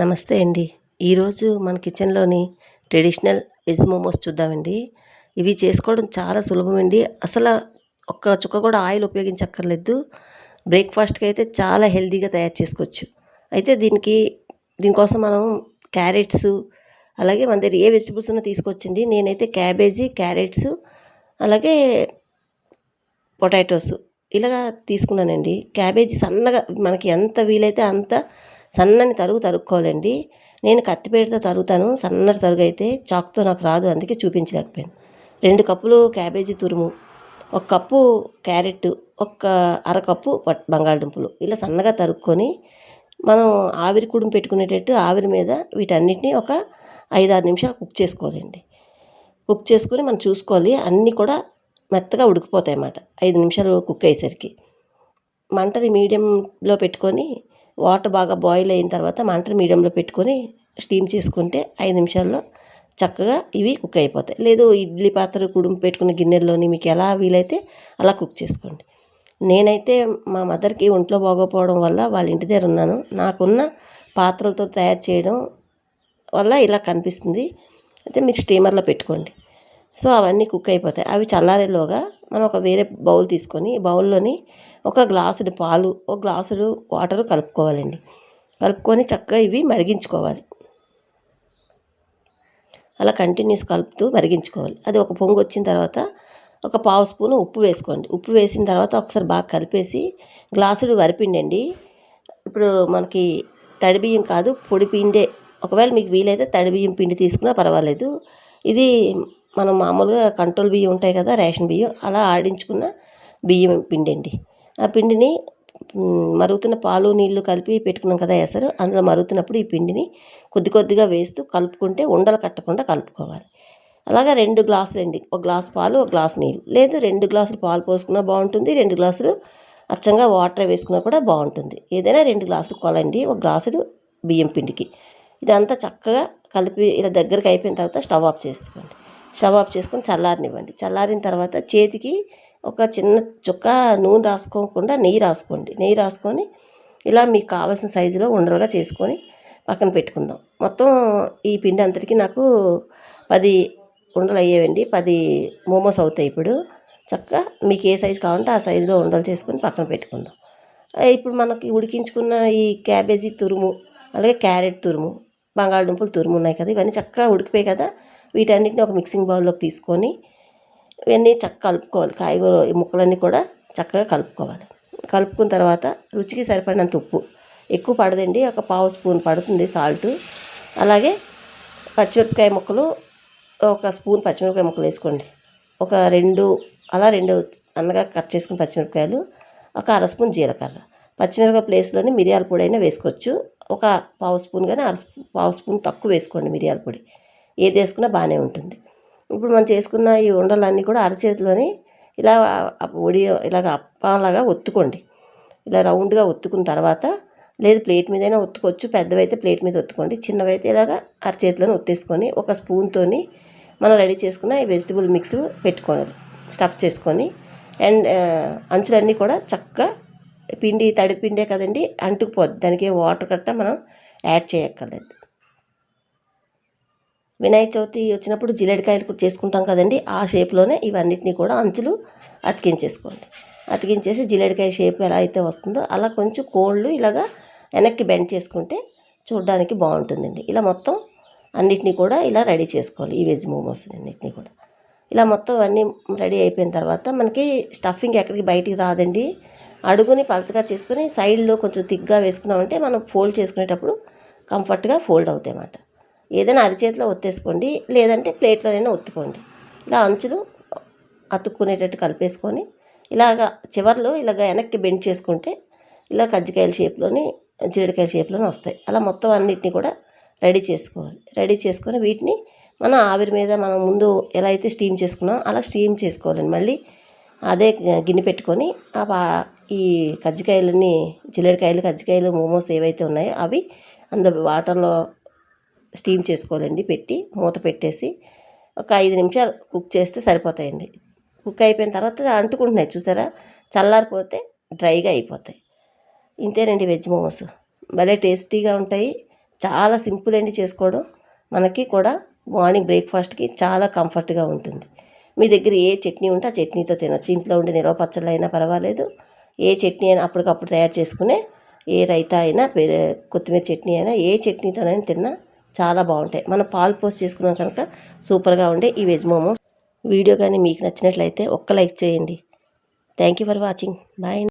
నమస్తే అండి. ఈరోజు మన కిచెన్లోని ట్రెడిషనల్ వెజ్ మోమోస్ చూద్దామండి. ఇవి చేసుకోవడం చాలా సులభం అండి అసలు ఒక్క చుక్క కూడా ఆయిల్ ఉపయోగించక్కర్లేదు. బ్రేక్ఫాస్ట్కి అయితే చాలా హెల్తీగా తయారు చేసుకోవచ్చు. అయితే దీనికి దీనికోసం మనం క్యారెట్స్ అలాగే మన దగ్గర ఏ వెజిటబుల్స్ ఉన్నా తీసుకొచ్చింది నేనైతే క్యాబేజీ క్యారెట్స్ అలాగే పొటాటోస్ ఇలాగా తీసుకున్నానండి. క్యాబేజీ సన్నగా మనకి ఎంత వీలైతే అంత సన్నని తరుగు తరుక్కోవాలండి. నేను కత్తిపేటతో తరుగుతాను. సన్నటి తరుగు అయితే చాక్తో నాకు రాదు. అందుకే చూపించలేకపోయాను. రెండు కప్పులు క్యాబేజీ తురుము ఒక కప్పు క్యారెట్ ఒక అరకప్పు పట్ బంగాళదుంపలు ఇలా సన్నగా తరుక్కొని మనం ఆవిరి కుడుము పెట్టుకునేటట్టు ఆవిరి మీద వీటన్నిటిని ఒక ఐదు ఆరు నిమిషాలు కుక్ చేసుకోవాలండి. కుక్ చేసుకొని మనం చూసుకోవాలి. అన్నీ కూడా మెత్తగా ఉడికిపోతాయి అన్నమాట ఐదు నిమిషాలు కుక్ అయ్యేసరికి. మంటని మీడియంలో పెట్టుకొని వాటర్ బాగా బాయిల్ అయిన తర్వాత మంటని మీడియంలో పెట్టుకొని స్టీమ్ చేసుకుంటే ఐదు నిమిషాల్లో చక్కగా ఇవి కుక్ అయిపోతాయి. లేదు ఇడ్లీ పాత్ర కుడుము పెట్టుకున్న గిన్నెల్లోని మీకు ఎలా వీలైతే అలా కుక్ చేసుకోండి. నేనైతే మా మదర్కి ఒంట్లో బాగోపోవడం వల్ల వాళ్ళ ఇంటి దగ్గర ఉన్నాను. నాకున్న పాత్రలతో తయారు చేయడం వల్ల ఇలా కనిపిస్తుంది. అయితే మీరు స్టీమర్లో పెట్టుకోండి. సో అవన్నీ కుక్ అయిపోతాయి. అవి చల్లారేలోగా మనం ఒక వేరే బౌల్ తీసుకొని బౌల్లోని ఒక గ్లాసుడు పాలు ఒక గ్లాసుడు వాటర్ కలుపుకోవాలండి. కలుపుకొని చక్కగా ఇవి మరిగించుకోవాలి. అలా కంటిన్యూస్ కలుపుతూ మరిగించుకోవాలి. అది ఒక పొంగు వచ్చిన తర్వాత ఒక పావు స్పూను ఉప్పు వేసుకోండి. ఉప్పు వేసిన తర్వాత ఒకసారి బాగా కలిపేసి గ్లాసుడు వరిపిండండి. ఇప్పుడు మనకి తడి బియ్యం కాదు పొడి పిండే. ఒకవేళ మీకు వీలైతే తడి బియ్యం పిండి తీసుకున్నా పర్వాలేదు. ఇది మనం మామూలుగా కంట్రోల్ బియ్యం ఉంటాయి కదా రేషన్ బియ్యం అలా ఆడించుకున్న బియ్యం పిండి అండి ఆ పిండిని మరుగుతున్న పాలు నీళ్ళు కలిపి పెట్టుకున్నాం కదా ఎసరు అందులో మరుగుతున్నప్పుడు ఈ పిండిని కొద్ది కొద్దిగా వేస్తూ కలుపుకుంటే ఉండలు కట్టకుండా కలుపుకోవాలి. అలాగా రెండు గ్లాసులు అండి ఒక గ్లాస్ పాలు ఒక గ్లాస్ నీళ్ళు లేదు రెండు గ్లాసులు పాలు పోసుకున్నా బాగుంటుంది రెండు గ్లాసులు అచ్చంగా వాటర్ వేసుకున్నా కూడా బాగుంటుంది. ఏదైనా రెండు గ్లాసులు కొలండి ఒక గ్లాసులు బియ్యం పిండికి. ఇదంతా చక్కగా కలిపి ఇలా దగ్గరికి అయిపోయిన తర్వాత స్టవ్ ఆఫ్ చేసుకోండి. స్టవ్ చేసుకొని చల్లారనివ్వండి. చల్లారిన తర్వాత చేతికి ఒక చిన్న చుక్క నూనె రాసుకోకుండా నెయ్యి రాసుకోండి. నెయ్యి రాసుకొని ఇలా మీకు కావాల్సిన సైజులో ఉండలుగా చేసుకొని పక్కన పెట్టుకుందాం. మొత్తం ఈ పిండి అంతటికి నాకు పది ఉండలు అయ్యేవండి. పది మోమోస్ అవుతాయి ఇప్పుడు. చక్కగా మీకు ఏ సైజు కావాలంటే ఆ సైజులో ఉండలు చేసుకొని పక్కన పెట్టుకుందాం. ఇప్పుడు మనకి ఉడికించుకున్న ఈ క్యాబేజీ తురుము అలాగే క్యారెట్ తురుము బంగాళదుంపలు తురుము ఉన్నాయి కదా ఇవన్నీ చక్కగా ఉడికిపోయి కదా. వీటన్నిటిని ఒక మిక్సింగ్ బౌల్లోకి తీసుకొని ఇవన్నీ చక్కగా కలుపుకోవాలి. కాయగూర ఈ ముక్కలన్నీ కూడా చక్కగా కలుపుకోవాలి. కలుపుకున్న తర్వాత రుచికి సరిపడినంత ఉప్పు. ఎక్కువ పడదండి. ఒక పావు స్పూన్ పడుతుంది సాల్ట్ అలాగే పచ్చిమిరపకాయ ముక్కలు ఒక స్పూన్ పచ్చిమిరపకాయ ముక్కలు వేసుకోండి. ఒక రెండు అలా రెండు అన్నగా కట్ చేసుకుని పచ్చిమిరపకాయలు ఒక అర స్పూన్ జీలకర్ర. పచ్చిమిరపకాయ ప్లేస్లోనే మిరియాల పొడి అయినా వేసుకోవచ్చు. ఒక పావు స్పూన్ కానీ అర పావు స్పూన్ తక్కువ వేసుకోండి మిరియాల పొడి. ఏది వేసుకున్నా బాగానే ఉంటుంది. ఇప్పుడు మనం చేసుకున్న ఈ ఉండలన్నీ కూడా అరచేతిలోని ఇలా ఒడి ఇలాగ అప్పలాగా ఒత్తుకోండి. ఇలా రౌండ్గా ఒత్తుకున్న తర్వాత లేదు ప్లేట్ మీదైనా ఒత్తుకోవచ్చు పెద్దవైతే ప్లేట్ మీద ఒత్తుకోండి చిన్నవైతే ఇలాగ అరచేతిలోనే ఒత్తేసుకొని ఒక స్పూన్తోని మనం రెడీ చేసుకున్న ఈ వెజిటబుల్ మిక్స్ పెట్టుకోవాలి స్టఫ్ చేసుకొని. అండ్ అంచులన్నీ కూడా చక్కగా పిండి తడి పిండే కదండి అంటుకుపోద్ది. దానికి వాటర్ కట్ట మనం యాడ్ చేయక్కర్లేదు. వినాయక చవితి వచ్చినప్పుడు జిలేడికాయలు కూడా చేసుకుంటాం కదండి. ఆ షేప్లోనే ఇవన్నిటిని కూడా అంచులు అతికించేసుకోండి. అతికించేసి జిలేడికాయ షేప్ ఎలా అయితే వస్తుందో అలా కొంచెం కోళ్ళు ఇలాగా వెనక్కి బెండ్ చేసుకుంటే చూడడానికి బాగుంటుందండి. ఇలా మొత్తం అన్నిటినీ కూడా ఇలా రెడీ చేసుకోవాలి. ఈ వెజ్ మోమోస్ అన్నిటినీ కూడా. ఇలా మొత్తం అన్నీ రెడీ అయిపోయిన తర్వాత మనకి స్టఫింగ్ ఎక్కడికి బయటికి రాదండి. అడుగుని పలచగా చేసుకుని సైడ్లో కొంచెం థిక్గా వేసుకున్నామంటే మనం ఫోల్డ్ చేసుకునేటప్పుడు కంఫర్ట్గా ఫోల్డ్ అవుతాయి అన్నమాట ఏదైనా అరిచేతిలో ఒత్తేసుకోండి లేదంటే ప్లేట్లోనైనా ఒత్తుకోండి. ఇలా అంచులు అతుక్కునేటట్టు కలిపేసుకొని ఇలాగ చివర్లో ఇలాగ వెనక్కి బెండ్ చేసుకుంటే ఇలా కజ్జికాయల షేప్లోని జీడికాయల షేప్లోనే వస్తాయి. అలా మొత్తం అన్నిటిని కూడా రెడీ చేసుకోవాలి. రెడీ చేసుకొని వీటిని మన ఆవిరి మీద మనం ముందు ఎలా అయితే స్టీమ్ చేసుకున్నాం అలా స్టీమ్ చేసుకోవాలండి. మళ్ళీ అదే గిన్నె పెట్టుకొని ఈ కజ్జికాయలన్నీ జిల్లడికాయలు కజ్జికాయలు మోమోస్ ఏవైతే ఉన్నాయో అవి అందు వాటర్లో స్టీమ్ చేసుకోవాలండి పెట్టి మూత పెట్టేసి ఒక ఐదు నిమిషాలు కుక్ చేస్తే సరిపోతాయండి. కుక్ అయిపోయిన తర్వాత అంటుకుంటున్నాయి చూసారా? చల్లారిపోతే డ్రైగా అయిపోతాయి. ఇంతేనండి వెజ్ మోమోస్. భలే టేస్టీగా ఉంటాయి. చాలా సింపుల్ అండి చేసుకోవడం. మనకి కూడా మార్నింగ్ బ్రేక్ఫాస్ట్కి చాలా కంఫర్ట్గా ఉంటుంది. మీ దగ్గర ఏ చట్నీ ఉంటే ఆ చట్నీతో తినొచ్చు. ఇంట్లో ఉండే నిలవ పచ్చళ్ళు అయినా పర్వాలేదు. ఏ చట్నీ అయినా అప్పటికప్పుడు తయారు చేసుకునే ఏ రైతా అయినా కొత్తిమీర చట్నీ అయినా ఏ చట్నీతోనైనా తిన్నా చాలా బాగుంటాయి. మనం పాలు పోసి చేసుకున్నాం కనుక సూపర్గా ఉండే ఈ వెజ్ మోమోస్. వీడియో కానీ మీకు నచ్చినట్లయితే ఒక్క లైక్ చేయండి. Thank you for watching bye